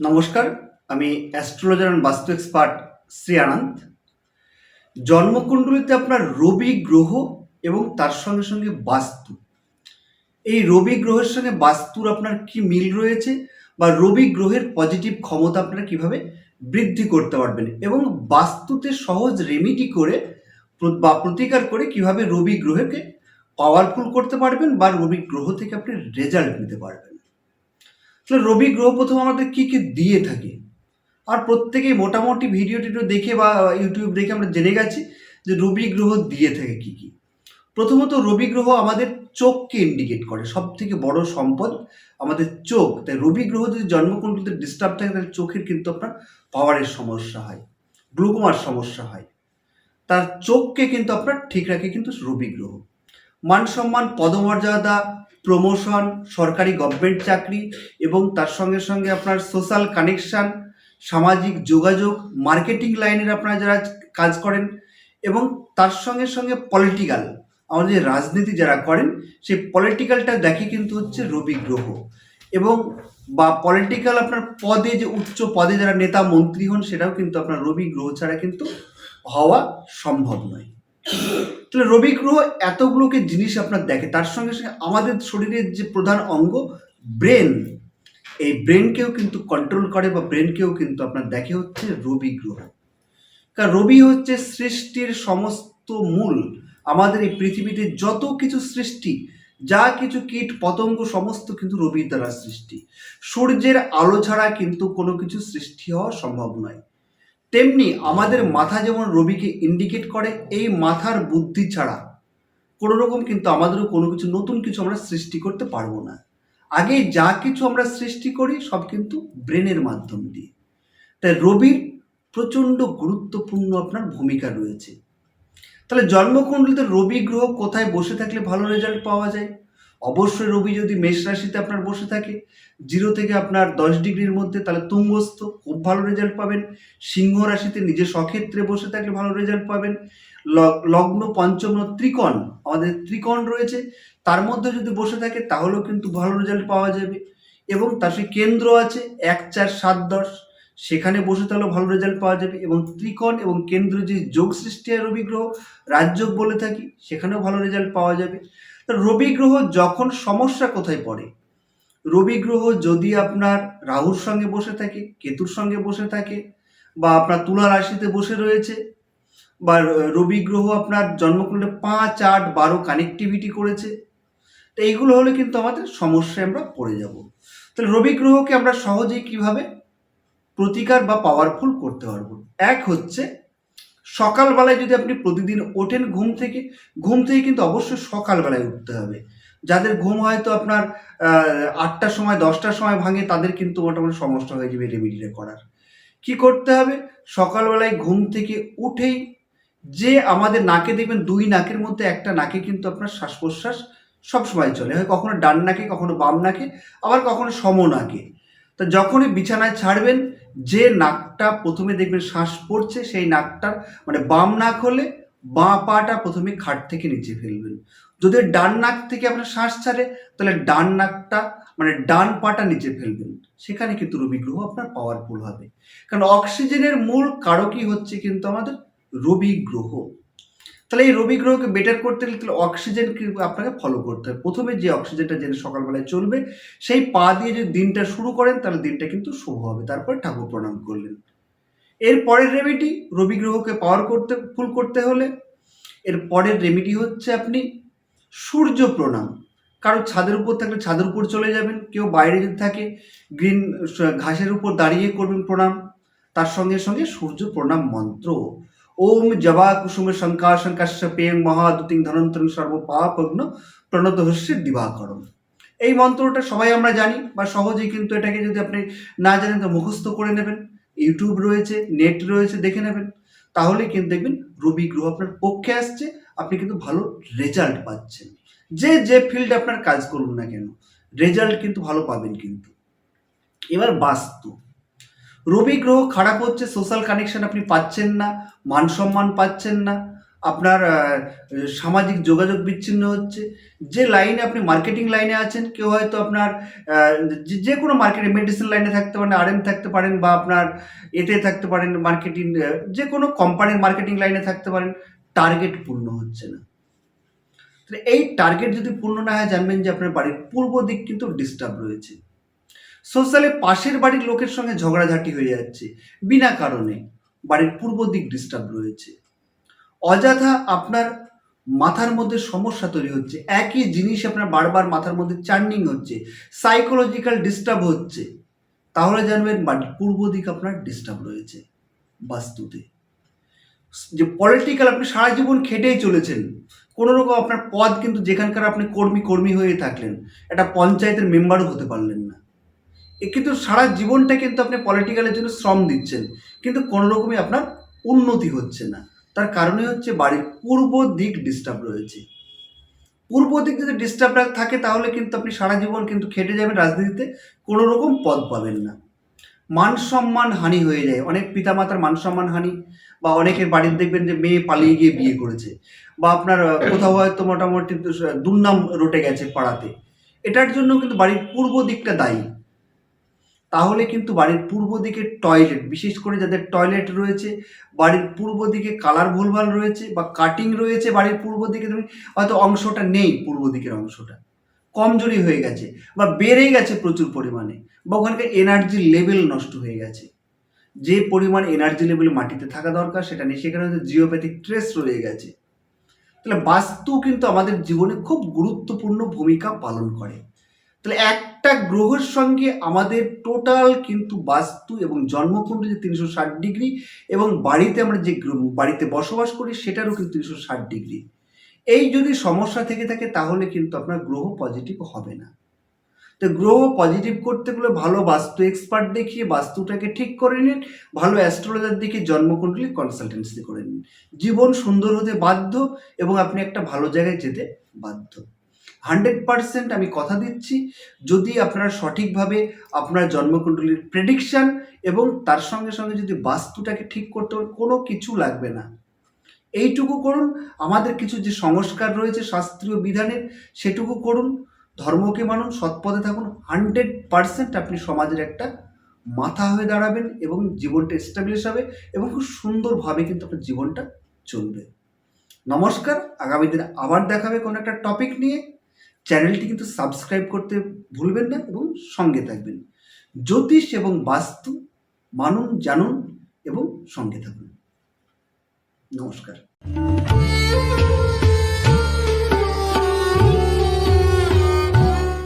নমস্কার, আমি astrologer and vastu expert Shri Anand. জন্মকুণ্ডলিতে আপনার রবি গ্রহ এবং তার সঙ্গে সঙ্গে বাস্তু। এই রবি গ্রহের সঙ্গে বাস্তুর আপনার কি মিল রয়েছে বা রবি গ্রহের পজিটিভ ক্ষমতা আপনারা কীভাবে বৃদ্ধি করতে পারবেন এবং বাস্তুতে সহজ রেমিডি করে বা প্রতিকার করে কীভাবে রবি গ্রহকে পাওয়ারফুল করতে পারবেন বা রবি গ্রহ থেকে আপনি রেজাল্ট নিতে পারবেন? তাহলে রবি গ্রহ প্রথম আমাদের কি কি দিয়ে থাকে? আর প্রত্যেকেই মোটামুটি ভিডিও টিডিও দেখে বা ইউটিউব দেখে আমরা জেনে গেছি যে রবি গ্রহ দিয়ে থাকে কি কি। প্রথমত রবি গ্রহ আমাদের চোখকে ইন্ডিকেট করে সব থেকে বড় সম্পদ আমাদের চোখ। তাই রবি গ্রহ যদি জন্মকুণ্ডলিতে ডিস্টার্ব থাকে, তাহলে চোখের কিন্তু আপনার পাওয়ারের সমস্যা হয়, গ্লুকোমার সমস্যা হয়। তার চোখকে কিন্তু আপনার ঠিক রাখে কিন্তু রবি গ্রহ। মান সম্মান, পদমর্যাদা প্রমোশন সরকারি গভর্নমেন্ট চাকরি এবং তার সঙ্গে সঙ্গে আপনার সোশ্যাল কানেকশান সামাজিক যোগাযোগ মার্কেটিং লাইনের আপনারা যারা কাজ করেন এবং তার সঙ্গে সঙ্গে পলিটিক্যাল আমাদের রাজনীতি যারা করেন, সেই পলিটিক্যালটা দেখে কিন্তু হচ্ছে রবি গ্রহ এবং বা পলিটিক্যাল আপনার পদে যে উচ্চ পদে যারা নেতা, মন্ত্রী হন, সেটাও কিন্তু আপনার রবি গ্রহ ছাড়া কিন্তু হওয়া সম্ভব নয়। তাহলে রবি গ্রহ এতগুলোকে জিনিস আপনার দেখে? তার সঙ্গে সঙ্গে আমাদের শরীরের যে প্রধান অঙ্গ, ব্রেন। এই ব্রেনকেও কিন্তু কন্ট্রোল করে বা ব্রেনকেও কিন্তু আপনার দেখে হচ্ছে রবি গ্রহ। কারণ রবি হচ্ছে সৃষ্টির সমস্ত মূল। আমাদের এই পৃথিবীতে যত কিছু সৃষ্টি, যা কিছু কীট, পতঙ্গ, সমস্ত কিন্তু রবির দ্বারা সৃষ্টি। সূর্যের আলো ছাড়া কিন্তু কোনো কিছু সৃষ্টি হওয়া সম্ভব নয়। তেমনি আমাদের মাথা যেমন রবিকে ইন্ডিকেট করে, এই মাথার বুদ্ধি ছাড়া কোনো রকম কিন্তু আমাদেরও কোনো কিছু, নতুন কিছু আমরা সৃষ্টি করতে পারব না। আগে যা কিছু আমরা সৃষ্টি করি, সব কিন্তু ব্রেনের মাধ্যম দিয়ে। তাই রবির প্রচণ্ড গুরুত্বপূর্ণ আপনার ভূমিকা রয়েছে। তাহলে জন্মকুণ্ডলিতে রবি গ্রহ কোথায় বসে থাকলে ভালো রেজাল্ট পাওয়া যায়? অবশ্যই রবি যদি মেষ রাশিতে আপনার বসে থাকে, জিরো থেকে আপনার দশ ডিগ্রির মধ্যে, তাহলে তুঙ্গস্থ, খুব ভালো রেজাল্ট পাবেন। সিংহ রাশিতে নিজের স্বক্ষেত্রে বসে থাকলে ভালো রেজাল্ট পাবেন। লগ্ন, পঞ্চম ত্রিকোণ, আমাদের ত্রিকোণ রয়েছে, তার মধ্যে যদি বসে থাকে, তাহলেও কিন্তু ভালো রেজাল্ট পাওয়া যাবে। এবং তার সে কেন্দ্র আছে, এক, চার, সাত, দশ, সেখানে বসে তাহলেও ভালো রেজাল্ট পাওয়া যাবে। এবং ত্রিকোণ এবং কেন্দ্র যে যোগ সৃষ্টি হয় রবি গ্রহ, রাজযোগ বলে থাকি, সেখানেও ভালো রেজাল্ট পাওয়া যাবে। রবি গ্রহ যখন সমস্যা কোথায় পড়ে? রবি গ্রহ যদি আপনার রাহুর সঙ্গে বসে থাকে, কেতুর সঙ্গে বসে থাকে, বা আপনার তুলা রাশিতে বসে রয়েছে, বা রবি গ্রহ আপনার জন্মকুণ্ডে পাঁচ, আট, বারো কানেক্টিভিটি করেছে, তো এইগুলো হলে কিন্তু আমাদের সমস্যায় আমরা পড়ে যাব। তাহলে রবি গ্রহকে আমরা সহজেই কীভাবে প্রতিকার বা পাওয়ারফুল করতে পারব? এক হচ্ছে সকালবেলায় যদি আপনি প্রতিদিন ওঠেন ঘুম থেকে ঘুম থেকে কিন্তু অবশ্যই সকালবেলায় উঠতে হবে। যাদের ঘুম হয়তো আপনার আটটার সময়, দশটার সময় ভাঙে, তাদের কিন্তু মোটামুটি সমস্যা হয়ে যাবে রেমিডিটা করার। কি করতে হবে? সকালবেলায় ঘুম থেকে উঠেই যে আমাদের নাকে দেখবেন দুই নাকের মধ্যে একটা নাকে কিন্তু আপনার শ্বাস প্রশ্বাস সবসময় চলে। হয় কখনো ডান নাকে, কখনো বাম নাকে, আবার কখনো সম নাকে। তো যখনই বিছানায় ছাড়বেন, যে নাকটা প্রথমে দেখবেন শ্বাস পড়ছে, সেই নাকটার মানে বাম নাক হলে বাঁ পাটা প্রথমে খাট থেকে নিচে ফেলবেন। যদি ডান নাক থেকে আপনার শ্বাস ছাড়ে, তাহলে ডান নাকটা মানে ডান পাটা নিচে ফেলবেন। সেখানে কিন্তু রবি গ্রহ আপনার পাওয়ারফুল হবে। কারণ অক্সিজেনের মূল কারকই হচ্ছে কিন্তু আমাদের রবি গ্রহ তাহলে এই রবি গ্রহকে বেটার করতে গেলে তাহলে অক্সিজেন আপনাকে ফলো করতে হবে। প্রথমে যে অক্সিজেনটা জেনে সকালবেলায় চলবে, সেই পা দিয়ে যদি দিনটা শুরু করেন, তাহলে দিনটা কিন্তু শুভ হবে। তারপর ঠাকুর প্রণাম করলেন। এর পরের রেমেডি রবি গ্রহকে পাওয়ার করতে ফুল করতে হলে, এর পরের রেমেডি হচ্ছে আপনি সূর্য প্রণাম। কারও ছাদের উপর থাকলে ছাদের উপর চলে যাবেন, কেউ বাইরে যদি থাকে, গ্রিন, ঘাসের উপর দাঁড়িয়ে করবেন প্রণাম, তার সঙ্গে সঙ্গে সূর্য প্রণাম মন্ত্র। ওম জবা কুসুম শঙ্কাশন কাশ্যপেং মহাদুতিং ধনন্তরিং সর্বপাপগ্ন প্রণত হস্যের দিবাকরণ এই মন্ত্রটা সবাই আমরা জানি বা সহজেই কিন্তু এটাকে যদি আপনি না জানেন তো মুখস্থ করে নেবেন। ইউটিউব রয়েছে নেট রয়েছে, দেখে নেবেন। তাহলে কিন্তু দেখবেন রবি গ্রহ আপনার পক্ষে আসছে, আপনি কিন্তু ভালো রেজাল্ট পাচ্ছেন। যে যে ফিল্ডে আপনার কাজ করুন না কেন রেজাল্ট কিন্তু ভালো পাবেন কিন্তু। এবার বাস্তু। রবি গ্রহ খারাপ হচ্ছে সোশ্যাল কানেকশন আপনি পাচ্ছেন না, মান সম্মান পাচ্ছেন না, আপনার সামাজিক যোগাযোগ বিচ্ছিন্ন হচ্ছে, যে লাইনে আপনি মার্কেটিং লাইনে আছেন, কেউ হয়তো আপনার যে- কোনো মার্কেটে মেডিসিন লাইনে থাকতে পারেন আর থাকতে পারেন বা আপনার এতে থাকতে পারেন মার্কেটিং যে কোনো কোম্পানির মার্কেটিং লাইনে থাকতে পারেন টার্গেট পূর্ণ হচ্ছে না। এই টার্গেট যদি পূর্ণ না হয়, জানবেন যে আপনার বাড়ির পূর্ব দিক কিন্তু ডিস্টার্ব রয়েছে। সোশ্যালে পাশের বাড়ির লোকের সঙ্গে ঝগড়াঝাটি হয়ে যাচ্ছে, বিনা কারণে। বাড়ির পূর্ব দিক ডিস্টার্ব রয়েছে। অযথা আপনার মাথার মধ্যে সমস্যা তৈরি হচ্ছে। একই জিনিস আপনার বারবার মাথার মধ্যে চার্নিং হচ্ছে সাইকোলজিক্যাল ডিস্টার্ব হচ্ছে। তাহলে জানবেন বাড়ির পূর্ব দিক আপনার ডিস্টার্ব রয়েছে, বাস্তুতে। যে পলিটিক্যাল আপনি সারা জীবন খেটেই চলেছেন, কোনো রকম আপনার পদ কিন্তু যেখানকার আপনি কর্মী কর্মী হয়ে থাকলেন, একটা পঞ্চায়েতের মেম্বারও হতে পারলেন না। কিন্তু সারা জীবনটা কিন্তু আপনি পলিটিক্যালের জন্য শ্রম দিচ্ছেন। কিন্তু কোনো রকমই আপনার উন্নতি হচ্ছে না। তার কারণে হচ্ছে বাড়ির পূর্ব দিক ডিস্টার্ব রয়েছে। পূর্ব দিক যদি ডিস্টার্ব থাকে তাহলে কিন্তু আপনি সারা জীবন কিন্তু খেটে যাবেন রাজনীতিতে কোনো রকম পদ পাবেন না। মান সম্মান হানি হয়ে যায়। অনেক পিতামাতার মান সম্মান হানি, বা অনেকের বাড়ির দেখবেন যে মেয়ে পালিয়ে গিয়ে বিয়ে করেছে, বা আপনার কোথাও হয়তো মোটামুটি দুর্নাম রটে গেছে পাড়াতে। এটার জন্য কিন্তু বাড়ির পূর্ব দিকটা দায়ী। তাহলে কিন্তু বাড়ির পূর্ব দিকে টয়লেট বিশেষ করে যাদের টয়লেট রয়েছে, বাড়ির পূর্ব দিকে কালার ভুলভাল রয়েছে বা কাটিং রয়েছে বাড়ির পূর্ব দিকে, তুমি হয়তো অংশটা নেই পূর্ব দিকের অংশটা। কমজোরি হয়ে গেছে বা বেড়ে গেছে প্রচুর পরিমাণে বা ওখানকার এনার্জি লেভেল নষ্ট হয়ে গেছে। যে পরিমাণ এনার্জি লেভেল মাটিতে থাকা দরকার, সেটা নেই। সেখানে হয়তো জিওপ্যাথিক ট্রেস রয়ে গেছে। তাহলে বাস্তু কিন্তু আমাদের জীবনে খুব গুরুত্বপূর্ণ ভূমিকা পালন করে। তাহলে একটা গ্রহের সঙ্গে আমাদের টোটাল কিন্তু বাস্তু এবং জন্মকুণ্ডলী তিনশো ষাট ডিগ্রি এবং বাড়িতে আমরা যে বাড়িতে বসবাস করি সেটারও কিন্তু তিনশো ষাট ডিগ্রি। এই যদি সমস্যা থেকে থাকে তাহলে কিন্তু আপনার গ্রহ পজিটিভ হবে না। তো গ্রহ পজিটিভ করতে গেলে ভালো বাস্তু এক্সপার্ট দেখিয়ে বাস্তুটাকে ঠিক করে নিন, ভালো অ্যাস্ট্রোলজার দিকে জন্মকুণ্ডলী কনসালটেন্সি করে নিন। জীবন সুন্দর হতে বাধ্য এবং আপনি একটা ভালো জায়গায় যেতে বাধ্য। হান্ড্রেড পারসেন্ট আমি কথা দিচ্ছি। যদি আপনারা সঠিকভাবে আপনার জন্মকুণ্ডলীর প্রেডিকশন এবং তার সঙ্গে সঙ্গে যদি বাস্তুটাকে ঠিক করতে পারেন কোনো কিছু লাগবে না। এইটুকু করুন। আমাদের কিছু যে সংস্কার রয়েছে শাস্ত্রীয় বিধানের, সেটুকু করুন। ধর্মকে মানুন সৎপথে থাকুন। হান্ড্রেড পারসেন্ট আপনি সমাজের একটা মাথা হয়ে দাঁড়াবেন এবং জীবনটা এস্টাবলিশ হবে এবং খুব সুন্দরভাবে কিন্তু আপনার জীবনটা চলবে। নমস্কার। আগামী দিনে আবার দেখাবে কোনো একটা টপিক নিয়ে। চ্যানেলটি কিন্তু সাবস্ক্রাইব করতে ভুলবেন না এবং সঙ্গে থাকবেন। জ্যোতিষ এবং বাস্তু, মানুন, জানুন এবং সঙ্গে থাকুন। নমস্কার।